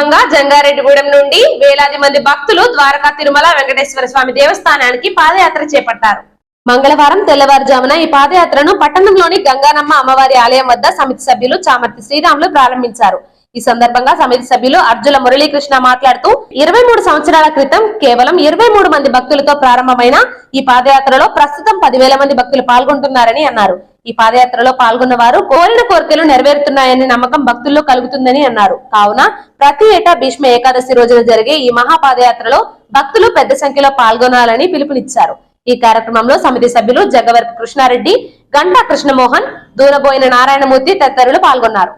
సందర్భంగా జంగారెడ్డిగూడెం నుండి వేలాది మంది భక్తులు ద్వారకా తిరుమల వెంకటేశ్వర స్వామి దేవస్థానానికి పాదయాత్ర చేపట్టారు. మంగళవారం తెల్లవారుజామున ఈ పాదయాత్రను పట్టణంలోని గంగానమ్మ అమ్మవారి ఆలయం వద్ద సమితి సభ్యులు చామర్తి శ్రీరాములు ప్రారంభించారు. ఈ సందర్భంగా సమితి సభ్యులు అర్జుల మురళీకృష్ణ మాట్లాడుతూ ఇరవై మూడు సంవత్సరాల క్రితం కేవలం ఇరవై మూడు మంది భక్తులతో ప్రారంభమైన ఈ పాదయాత్రలో ప్రస్తుతం పదివేల మంది భక్తులు పాల్గొంటున్నారని అన్నారు. ఈ పాదయాత్రలో పాల్గొన్న వారు కోరిన కోరికలు నెరవేరుతున్నాయనే నమ్మకం భక్తుల్లో కలుగుతుందని అన్నారు. కావున ప్రతి ఏటా భీష్మ ఏకాదశి రోజున జరిగే ఈ మహా పాదయాత్రలో భక్తులు పెద్ద సంఖ్యలో పాల్గొనాలని పిలుపునిచ్చారు. ఈ కార్యక్రమంలో సమితి సభ్యులు జగవర్ కృష్ణారెడ్డి గంటా కృష్ణమోహన్ దూరబోయిన నారాయణమూర్తి తదితరులు పాల్గొన్నారు.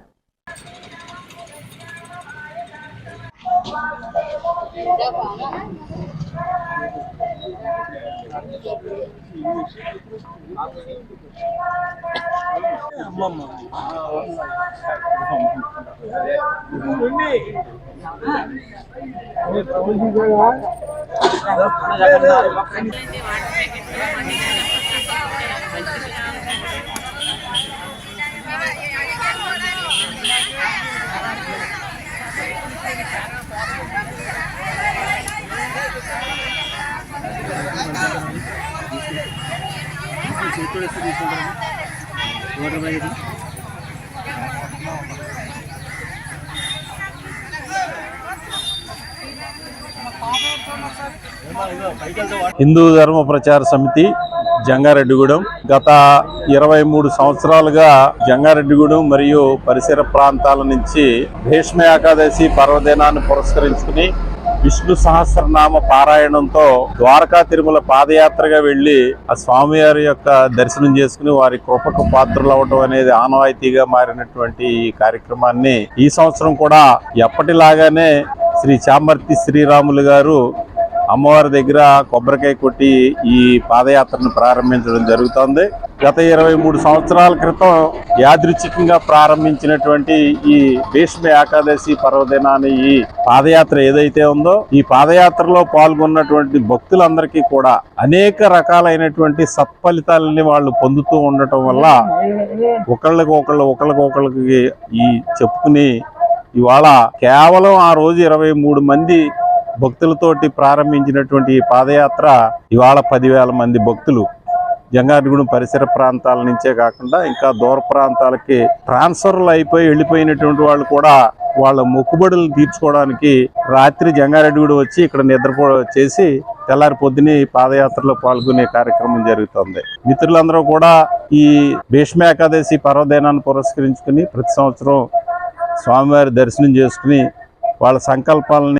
అమ్మమ్మ వాటర్ ప్యాకెట్ హిందూ ధర్మ ప్రచార సమితి జంగారెడ్డిగూడెం. గత ఇరవై మూడు సంవత్సరాలుగా జంగారెడ్డిగూడెం మరియు పరిసర ప్రాంతాల నుంచి భీష్మ ఏకాదశి పర్వదినాన్ని పురస్కరించుకుని విష్ణు సహస్రనామ పారాయణంతో ద్వారకా తిరుమల పాదయాత్రగా వెళ్ళి ఆ స్వామివారి యొక్క దర్శనం చేసుకుని వారి కృపకు పాత్రలు అవటం అనేది ఆనవాయితీగా మారినటువంటి ఈ కార్యక్రమాన్ని ఈ సంవత్సరం కూడా ఎప్పటిలాగానే శ్రీ చామర్తి శ్రీరాములు గారు అమ్మవారి దగ్గర కొబ్బరికాయ కొట్టి ఈ పాదయాత్రను ప్రారంభించడం జరుగుతోంది. గత ఇరవై మూడు సంవత్సరాల క్రితం యాదృచ్ఛికంగా ప్రారంభించినటువంటి ఈ భీష్మ ఏకాదశి పర్వదినాన్ని ఈ పాదయాత్ర ఏదైతే ఉందో ఈ పాదయాత్రలో పాల్గొన్నటువంటి భక్తులందరికీ కూడా అనేక రకాలైనటువంటి సత్ఫలితాలని వాళ్ళు పొందుతూ ఉండటం వల్ల ఒకళ్ళకి ఒకళ్ళు ఒకళ్ళకి ఒకళ్ళకి ఈ చెప్పుకుని ఇవాళ కేవలం ఆ రోజు ఇరవై మూడు మంది భక్తులతోటి ప్రారంభించినటువంటి ఈ పాదయాత్ర ఇవాళ పదివేల మంది భక్తులు జంగారిగూడెం పరిసర ప్రాంతాల నుంచే కాకుండా ఇంకా దూర ప్రాంతాలకి ట్రాన్స్ఫర్లు అయిపోయి వెళ్ళిపోయినటువంటి వాళ్ళు కూడా వాళ్ళ మొక్కుబడులు తీర్చుకోవడానికి రాత్రి జంగారెడ్డిగూడెం వచ్చి ఇక్కడ నిద్రపో చేసి తెల్లారి పొద్దునే పాదయాత్రలో పాల్గొనే కార్యక్రమం జరుగుతుంది. మిత్రులందరూ కూడా ఈ భీష్మ ఏకాదశి పర్వదినాన్ని పురస్కరించుకుని ప్రతి సంవత్సరం స్వామివారి దర్శనం చేసుకుని వాళ్ళ సంకల్పాలని